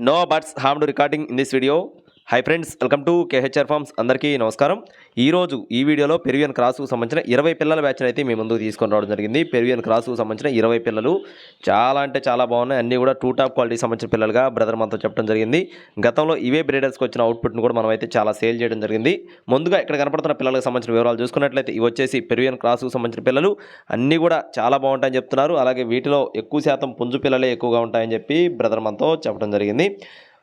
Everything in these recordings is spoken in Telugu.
No buts harm to recording in this video hi friends welcome to KHR farms. అందరికీ నమస్కారం. ఈరోజు ఈ వీడియోలో పెరువియన్ క్రాస్కు సంబంధించిన ఇరవై పిల్లల బ్యాచ్ని అయితే మీ ముందుకు తీసుకొని రావడం జరిగింది. పెరువియన్ క్రాస్కు సంబంధించిన ఇరవై పిల్లలు చాలా అంటే చాలా బాగున్నాయి. అన్నీ కూడా టూ టాప్ క్వాలిటీ సంబంధించిన పిల్లలుగా బ్రదర్ మనతో చెప్పడం జరిగింది. గతంలో ఇవే బ్రీడర్స్కి వచ్చిన అవుట్పుట్ను కూడా మనం అయితే చాలా సేల్ చేయడం జరిగింది. ముందుగా ఇక్కడ కనపడుతున్న పిల్లలకు సంబంధించిన వివరాలు చూసుకున్నట్లయితే ఇవి వచ్చేసి పెరువియన్ క్రాస్కు సంబంధించిన పిల్లలు. అన్నీ కూడా చాలా బాగుంటాయని చెప్తున్నారు. అలాగే వీటిలో ఎక్కువ శాతం పుంజు పిల్లలే ఎక్కువగా ఉంటాయని చెప్పి బ్రదర్ మనతో చెప్పడం జరిగింది.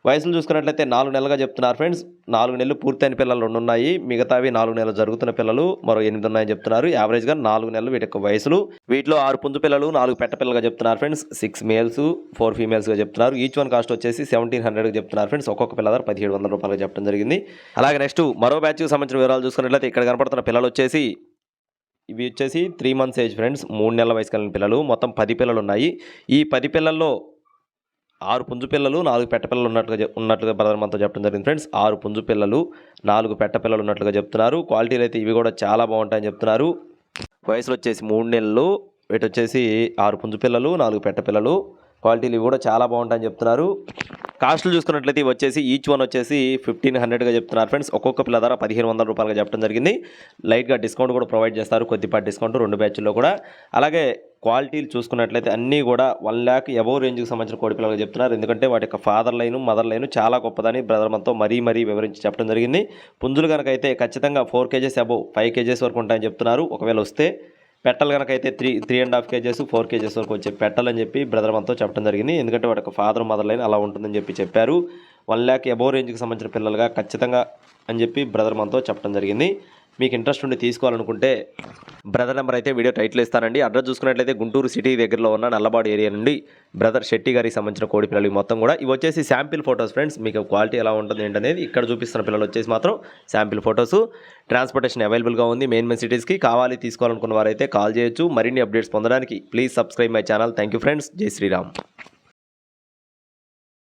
వయసులు చూసుకున్నట్లయితే నాలుగు నెలలుగా చెప్తున్నారు ఫ్రెండ్స్. నాలుగు నెలలు పూర్తయిన పిల్లలు రెండు ఉన్నాయి. మిగతావి నాలుగు నెలలు జరుగుతున్న పిల్లలు మరో ఎనిమిది ఉన్నాయని చెప్తున్నారు. యావరేజ్గా నాలుగు నెలలు వీటి యొక్క వయసులు. వీటిలో ఆరు పుంజు పిల్లలు నాలుగు పెట్ట పిల్లలుగా చెప్తున్నారు ఫ్రెండ్స్. సిక్స్ మేల్స్ ఫోర్ ఫీమేల్స్గా చెప్తున్నారు. ఈచ్ వన్ కాస్ట్ వచ్చేసి సెవెంటీన్ హండ్రెడ్గా చెప్తున్నారు ఫ్రెండ్స్. ఒక్కొక్క పిల్ల పదిహేడు వందల రూపాయలు చెప్పడం జరిగింది. అలాగే నెక్స్ట్ మరో బ్యాచ్కి సంబంధించిన వివరాలు చూసుకున్నట్లయితే ఇక్కడ కనపడుతున్న పిల్లలు వచ్చేసి ఇవి వచ్చేసి త్రీ మంత్స్ ఏజ్ ఫ్రెండ్స్. మూడు నెలల వయసు కలిగిన పిల్లలు. మొత్తం పది పిల్లలు ఉన్నాయి. ఈ పది పిల్లల్లో ఆరు పుంజు పిల్లలు నాలుగు పెట్ట పిల్లలు ఉన్నట్లుగా చెప్- ఉన్నట్లుగా బ్రదర్ మనతో చెప్పడం జరిగింది. ఫ్రెండ్స్ ఆరు పుంజు పిల్లలు నాలుగు పెట్ట పిల్లలు ఉన్నట్లుగా చెప్తున్నారు. క్వాలిటీలు అయితే ఇవి కూడా చాలా బాగుంటాయని చెప్తున్నారు. వయసులు వచ్చేసి మూడు నెలలు వీటి వచ్చేసి ఆరు పుంజు పిల్లలు నాలుగు పెట్ట పిల్లలు. క్వాలిటీలు ఇవి కూడా చాలా బాగుంటాయని చెప్తున్నారు. కాస్ట్లు చూసుకున్నట్లయితే ఇవి వచ్చేసి ఈచ్ వన్ వచ్చేసి ఫిఫ్టీన్ హండ్రెడ్గా చెప్తున్నారు. ఫ్రెండ్స్ ఒక్కొక్క పిల్ల ధర పదిహేను వందల రూపాయలుగా చెప్పడం జరిగింది. లైట్గా డిస్కౌంట్ కూడా ప్రొవైడ్ చేస్తారు. కొద్దిపాటి డిస్కౌంట్ రెండు బ్యాచ్ల్లో కూడా. అలాగే క్వాలిటీలు చూసుకున్నట్లయితే అన్నీ కూడా వన్ ల్యాక్ ఎబో రేంజ్కి సంబంధించిన కోడి పిల్లలు చెప్తున్నారు. ఎందుకంటే వాటి యొక్క ఫాదర్ లైన్ మదర్ లైన్ చాలా గొప్పదని బ్రదర్ మనతో మరీ మరీ వివరించి చెప్పడం జరిగింది. పుంజులు కనుక అయితే ఖచ్చితంగా four kgs above five kgs వరకు ఉంటాయని చెప్తున్నారు. ఒకవేళ వస్తే పెట్టలు కనుక అయితే three three and half kgs four kgs వరకు వచ్చే పెట్టలు అని చెప్పి బ్రదర్ మనతో చెప్పడం జరిగింది. ఎందుకంటే వాటి యొక్క ఫాదర్ మదర్ లైన్ అలా ఉంటుందని చెప్పి చెప్పారు. వన్ ల్యాక్ ఎబో రేంజ్కి సంబంధించిన పిల్లలుగా ఖచ్చితంగా అని చెప్పి బ్రదర్ మనతో చెప్పడం జరిగింది. మీకు ఇంట్రెస్ట్ ఉండి తీసుకోవాలనుకుంటే బ్రదర్ నెంబర్ అయితే వీడియో టైటిల్ ఇస్తానండి. అడ్రస్ చూసుకున్నట్లయితే గుంటూరు సిటీ దగ్గరలో ఉన్న నల్లబాడు ఏరియా నుండి బ్రదర్ శెట్టి గారికి సంబంధించిన కోడి పిల్లలు మొత్తం కూడా. ఇవి వచ్చేసి శాంపిల్ ఫొటోస్ ఫ్రెండ్స్. మీకు క్వాలిటీ ఎలా ఉంటుంది ఏంటనేది ఇక్కడ చూపిస్తున్న పిల్లలు వచ్చేసి మాత్రం శాంపిల్ ఫొటోస్. ట్రాన్స్పోర్టేషన్ అవైలబుల్గా ఉంది. మెయిన్ మెయిన్ సిటీస్కి కావాలి తీసుకోవాలనుకున్న వారైతే కాల్ చేయొచ్చు. మరిన్ని అప్డేట్స్ పొందడానికి please subscribe my channel. Thank you friends. జై శ్రీరామ్.